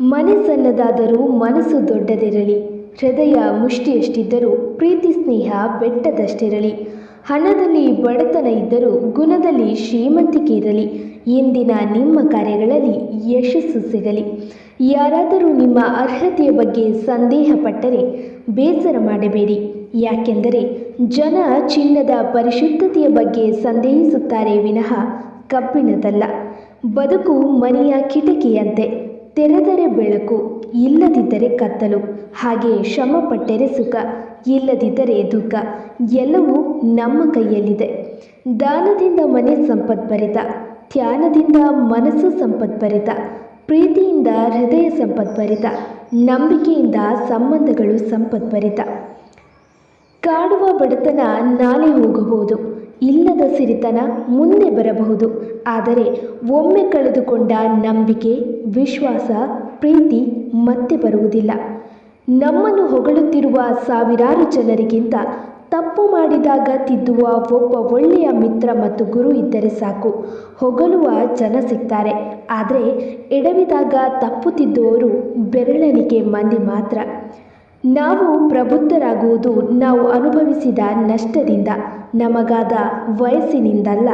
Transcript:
ಮನೆ ಸಣ್ಣದಾದರೂ ಮನಸ್ಸು ದೊಡ್ಡದಿರಲಿ, ಹೃದಯ ಮುಷ್ಟಿಯಷ್ಟಿದ್ದರೂ ಪ್ರೀತಿ ಸ್ನೇಹ ಬೆಟ್ಟದಷ್ಟಿರಲಿ. ಹಣದಲ್ಲಿ ಬಡತನ ಇದ್ದರೂ ಗುಣದಲ್ಲಿ ಶ್ರೀಮಂತಿಕೆ ಇರಲಿ. ಇಂದಿನ ನಿಮ್ಮ ಕಾರ್ಯಗಳಲ್ಲಿ ಯಶಸ್ಸು ಸಿಗಲಿ. ಯಾರಾದರೂ ನಿಮ್ಮ ಅರ್ಹತೆಯ ಬಗ್ಗೆ ಸಂದೇಹ ಪಟ್ಟರೆ ಬೇಸರ ಮಾಡಬೇಡಿ. ಯಾಕೆಂದರೆ ಜನ ಚಿನ್ನದ ಪರಿಶುದ್ಧತೆಯ ಬಗ್ಗೆ ಸಂದೇಹಿಸುತ್ತಾರೆ ವಿನಃ ಕಬ್ಬಿಣದಲ್ಲ. ಬದುಕು ಮನೆಯ ಕಿಟಕಿಯಂತೆ. ತೆರೆದರೆ ಬೆಳಕು, ಇಲ್ಲದಿದ್ದರೆ ಕತ್ತಲು, ಹಾಗೆ ಶ್ರಮಪಟ್ಟರೆ ಸುಖ, ಇಲ್ಲದಿದ್ದರೆ ದುಃಖ, ಎಲ್ಲವೂ ನಮ್ಮ ಕೈಯಲ್ಲಿದೆ. ದಾನದಿಂದ ಮನೆ ಸಂಪದ್ಭರಿತ ಧ್ಯಾನದಿಂದ ಮನಸ್ಸು ಸಂಪದ್ಭರಿತ ಪ್ರೀತಿಯಿಂದ ಹೃದಯ ಸಂಪದ್ಭರಿತ ನಂಬಿಕೆಯಿಂದ ಸಂಬಂಧಗಳು ಸಂಪದ್ಭರಿತ ಕಾಡುವ ಬಡತನ ನಾಳೆ ಹೋಗಬಹುದು. ಇಲ್ಲದ ಸಿರಿತನ ಮುಂದೆ ಬರಬಹುದು. ಆದರೆ ಒಮ್ಮೆ ಕಳೆದುಕೊಂಡ ನಂಬಿಕೆ, ವಿಶ್ವಾಸ, ಪ್ರೀತಿ ಮತ್ತೆ ಬರುವುದಿಲ್ಲ. ನಮ್ಮನ್ನು ಹೊಗಳುತ್ತಿರುವ ಸಾವಿರಾರು ಜನರಿಗಿಂತ ತಪ್ಪು ಮಾಡಿದಾಗ ತಿದ್ದುವ ಒಬ್ಬ ಒಳ್ಳೆಯ ಮಿತ್ರ ಮತ್ತು ಗುರು ಇದ್ದರೆ ಸಾಕು. ಹೊಗಳುವ ಜನ ಸಿಗ್ತಾರೆ. ಆದರೆ ಎಡವಿದಾಗ ತಪ್ಪು ತಿದ್ದುವವರು ಬೆರಳೆಣಿಕೆ ಮಂದಿ ಮಾತ್ರ. ನಾವು ಪ್ರಬುದ್ಧರಾಗುವುದು ನಾವು ಅನುಭವಿಸಿದ ನಷ್ಟದಿಂದ ನಮಗಾದ ವಯಸ್ಸಿನಿಂದಲ್ಲ.